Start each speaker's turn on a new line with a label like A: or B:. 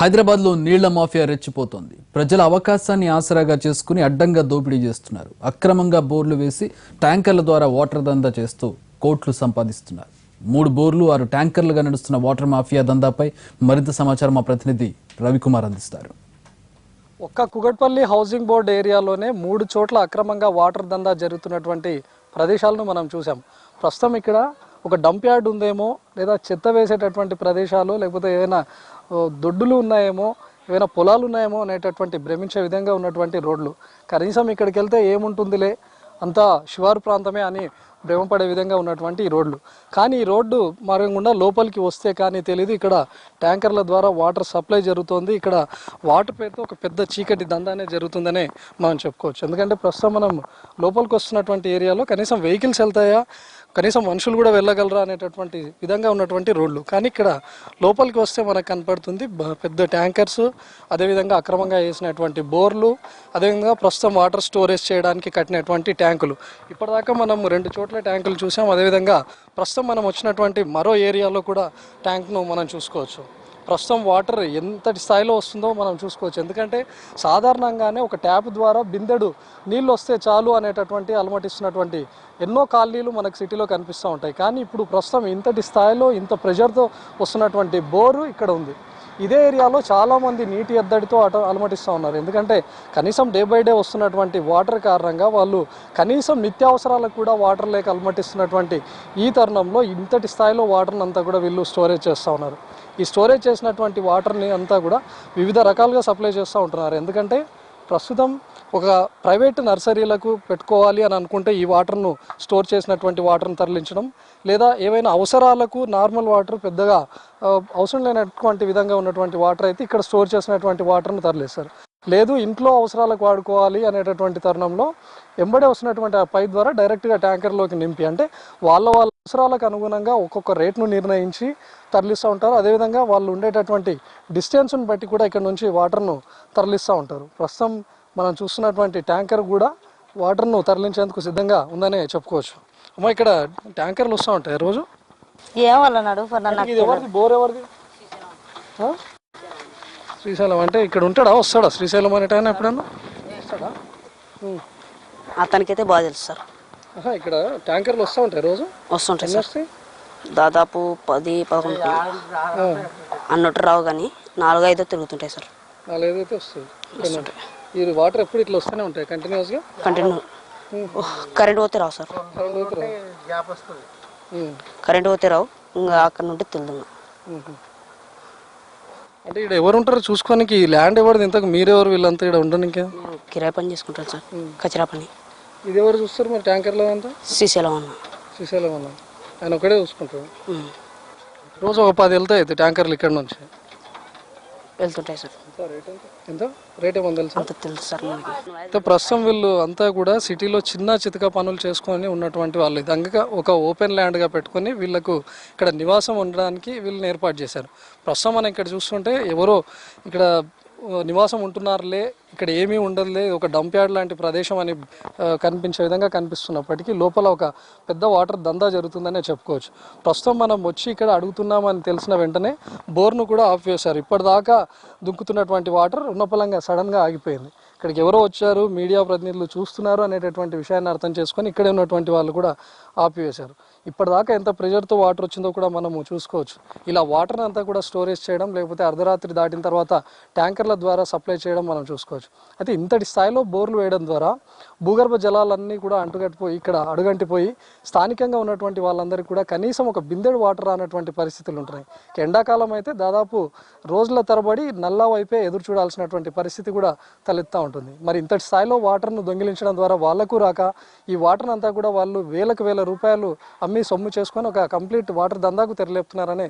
A: హైదరాబాద్లో నీళ్ళ మాఫియా రెచ్చిపోతోంది. ప్రజల అవకాశాన్ని ఆసరాగా చేసుకుని అడ్డంగా దోపిడీ చేస్తున్నారు. అక్రమంగా బోర్లు వేసి ట్యాంకర్ల ద్వారా వాటర్ దందా చేస్తూ కోట్లు సంపాదిస్తున్నారు. మూడు బోర్లు ఆరు ట్యాంకర్లుగా నడుస్తున్న వాటర్ మాఫియా దందాపై మరింత సమాచారం మా ప్రతినిధి రవికుమార్ అందిస్తారు.
B: ఒక్క కుగట్పల్లి హౌసింగ్ బోర్డ్ ఏరియాలోనే మూడు చోట్ల అక్రమంగా వాటర్ దందా జరుగుతున్నటువంటి ప్రదేశాలను మనం చూసాం ప్రస్తుతం ఇక్కడ ఒక డంప్ యార్డ్ ఉందేమో లేదా చెత్త వేసేటటువంటి ప్రదేశాలు లేకపోతే ఏదైనా దొడ్డులు ఉన్నాయేమో ఏమైనా పొలాలు ఉన్నాయేమో అనేటటువంటి భ్రమించే విధంగా ఉన్నటువంటి రోడ్లు. కనీసం ఇక్కడికి వెళ్తే ఏముంటుందిలే? అంతా శివారు ప్రాంతమే అని భ్రమపడే విధంగా ఉన్నటువంటి ఈ రోడ్లు. కానీ ఈ రోడ్డు మార్గంగుండా లోపలికి వస్తే కానీ తెలియదు ఇక్కడ ట్యాంకర్ల ద్వారా వాటర్ సప్లై జరుగుతోంది. ఇక్కడ వాటర్ పేరుతో ఒక పెద్ద చీకటి దందానే జరుగుతుందనే మనం చెప్పుకోవచ్చు. ఎందుకంటే ప్రస్తుతం మనం లోపలికి వస్తున్నటువంటి ఏరియాలో కనీసం వెహికల్స్ వెళ్తాయా? కనీసం మనుషులు కూడా వెళ్ళగలరా అనేటటువంటి విధంగా ఉన్నటువంటి రోడ్లు. కానీ ఇక్కడ లోపలికి వస్తే మనకు కనపడుతుంది పెద్ద ట్యాంకర్స్ అదేవిధంగా అక్రమంగా వేసినటువంటి బోర్లు అదేవిధంగా ప్రస్తుతం వాటర్ స్టోరేజ్ చేయడానికి కట్టినటువంటి ట్యాంకులు. ఇప్పటిదాకా మనం రెండు చోట్ల ట్యాంకులు చూసాం అదేవిధంగా ప్రస్తుతం మనం వచ్చినటువంటి మరో ఏరియాలో కూడా ట్యాంక్ను మనం చూసుకోవచ్చు. ప్రస్తుతం వాటర్ ఎంతటి స్థాయిలో వస్తుందో మనం చూసుకోవచ్చు. ఎందుకంటే సాధారణంగానే ఒక ట్యాప్ ద్వారా బిందెడు నీళ్ళు వస్తే చాలు అనేటటువంటి అలమటిస్తున్నటువంటి ఎన్నో కాలనీలు మనకు సిటీలో కనిపిస్తూ ఉంటాయి. కానీ ఇప్పుడు ప్రస్తుతం ఇంతటి స్థాయిలో ఇంత ప్రెషర్తో వస్తున్నటువంటి బోరు ఇక్కడ ఉంది. ఇదే ఏరియాలో చాలామంది నీటి ఎద్దడితో అట అలమటిస్తూ ఉన్నారు. ఎందుకంటే కనీసం డే బై డే వస్తున్నటువంటి వాటర్ కారణంగా వాళ్ళు కనీసం నిత్యావసరాలకు కూడా వాటర్ లేక అలమటిస్తున్నటువంటి ఈ తరుణంలో ఇంతటి స్థాయిలో వాటర్ని అంతా కూడా వీళ్ళు స్టోరేజ్ చేస్తూ ఉన్నారు. ఈ స్టోరేజ్ చేసినటువంటి వాటర్ని అంతా కూడా వివిధ రకాలుగా సప్లై చేస్తూ ఉంటున్నారు. ఎందుకంటే ప్రస్తుతం ఒక ప్రైవేట్ నర్సరీలకు పెట్టుకోవాలి అని అనుకుంటే ఈ వాటర్ను స్టోర్ చేసినటువంటి వాటర్ను తరలించడం లేదా ఏవైనా అవసరాలకు నార్మల్ వాటర్ పెద్దగా అవసరం లేనటువంటి విధంగా ఉన్నటువంటి వాటర్ అయితే ఇక్కడ స్టోర్ చేసినటువంటి వాటర్ను తరలిస్తారు. లేదు ఇంట్లో అవసరాలకు వాడుకోవాలి అనేటటువంటి తరుణంలో ఎంబడే వస్తున్నటువంటి ఆ పైప్ ద్వారా డైరెక్ట్గా ట్యాంకర్లోకి నింపి అంటే వాళ్ళ వాళ్ళ అవసరాలకు అనుగుణంగా ఒక్కొక్క రేట్ను నిర్ణయించి తరలిస్తూ ఉంటారు. అదేవిధంగా వాళ్ళు ఉండేటటువంటి డిస్టెన్స్ని బట్టి కూడా ఇక్కడ నుంచి వాటర్ను తరలిస్తూ ఉంటారు. ప్రస్తుతం మనం చూస్తున్నటువంటి ట్యాంకర్ కూడా వాటర్ను తరలించేందుకు సిద్ధంగా ఉందనే చెప్పుకోవచ్చు. అమ్మ ఇక్కడ ట్యాంకర్లు వస్తూ ఉంటాయి రోజు? బోర్ ఎవరిది? శ్రీశైలం అంటే ఇక్కడ ఉంటాడా? వస్తాడా? శ్రీశైలం అనేట ఆయన ఎప్పుడన్నా? వస్తాడా.
C: అతనికైతే బాగా తెలుసు సార్.
B: ఆహా, ఇక్కడ ట్యాంకర్లు వస్తూ ఉంటాయి రోజు?
C: వస్తుంటాయి సార్. దాదాపు పది పదకొండు అన్నట్టు రావు కానీ నాలుగు ఐదో తిరుగుతుంటాయి సార్.
B: నాలుగు ఐదు అయితే వస్తుంది ఈ వాటర్ ఎప్పుడు ఇట్లా వస్తూనే ఉంటాయి? కంటిన్యూస్గా?
C: కంటిన్యూ. కరెంట్ పోతే రావు సార్.
B: కరెంట్
C: పోతే రావు. ఇంకా అక్కడ నుండి తెలుదున్నా.
B: అంటే ఇక్కడ ఎవరు ఉంటారో చూసుకోనికి ఈ ల్యాండ్ ఎవరిది? ఇంతకు మీరెవరు? వీళ్ళంతా ఇక్కడ ఉండడానికి
C: కిరాయి పని చేసుకుంటాను సార్. కచరా పని.
B: ఇది ఎవరు చూస్తారు మరి ట్యాంకర్లో అంతా?
C: శ్రీశైలం అన్న.
B: శ్రీశైలం అన్న. ఆయన ఒకడే చూసుకుంటారు.
C: ఉం.
B: రోజు ఒక పది వెళ్తాయి అయితే ట్యాంకర్లు ఇక్కడ నుంచి?
C: వెళ్తుంటాయి సార్.
B: ఎంత రేట్ ఏమో తెలుసా?
C: అంత తెలుసు సార్ మనకి.
B: అయితే ప్రస్తుతం వీళ్ళు అంతా కూడా సిటీలో చిన్న చితక పనులు చేసుకొని ఉన్నటువంటి వాళ్ళు. ఇదంగా ఒక ఓపెన్ ల్యాండ్గా పెట్టుకొని వీళ్ళకు ఇక్కడ నివాసం ఉండడానికి వీళ్ళని ఏర్పాటు చేశారు. ప్రస్తుతం మనం ఇక్కడ చూస్తుంటే ఎవరో ఇక్కడ నివాసం ఉంటున్నారులే ఇక్కడ ఏమీ ఉండదులే ఒక డంప్ యార్డ్ లాంటి ప్రదేశం అని కనిపించే విధంగా కనిపిస్తున్నప్పటికీ లోపల ఒక పెద్ద వాటర్ దందా జరుగుతుందనే చెప్పుకోవచ్చు. ప్రస్తుతం మనం వచ్చి ఇక్కడ అడుగుతున్నామని తెలిసిన వెంటనే బోర్ను కూడా ఆఫ్ చేశారు. ఇప్పటిదాకా దుంకుతున్నటువంటి వాటర్ ఉన్నపలంగా సడన్గా ఆగిపోయింది. ఇక్కడికి ఎవరో వచ్చారు మీడియా ప్రతినిధులు చూస్తున్నారు అనేటటువంటి విషయాన్ని అర్థం చేసుకొని ఇక్కడే ఉన్నటువంటి వాళ్ళు కూడా ఆపివేశారు ఇప్పటిదాకా ఎంత ప్రెషర్తో వాటర్ వచ్చిందో కూడా మనము చూసుకోవచ్చు. ఇలా వాటర్ అంతా కూడా స్టోరేజ్ చేయడం లేకపోతే అర్ధరాత్రి దాటిన తర్వాత ట్యాంకర్ల ద్వారా సప్లై చేయడం మనం చూసుకోవచ్చు. అయితే ఇంతటి స్థాయిలో బోర్లు వేయడం ద్వారా భూగర్భ జలాలన్నీ కూడా అంటుగట్టిపోయి ఇక్కడ అడుగంటిపోయి స్థానికంగా ఉన్నటువంటి వాళ్ళందరికీ కూడా కనీసం ఒక బిందెడు వాటర్ అనేటువంటి పరిస్థితులు ఉంటున్నాయి. ఎండాకాలం అయితే దాదాపు రోజుల తరబడి నల్లా వైపే ఎదురు చూడాల్సినటువంటి పరిస్థితి కూడా తలెత్తా ఉంటుంది. మరి ఇంతటి స్థాయిలో వాటర్ను దొంగిలించడం ద్వారా వాళ్ళకు రాక ఈ వాటర్ అంతా కూడా వాళ్ళు వేలకు వేల రూపాయలు అమ్మి సొమ్ము చేసుకొని ఒక కంప్లీట్ వాటర్ దందాకు తెరలేపుతున్నారనే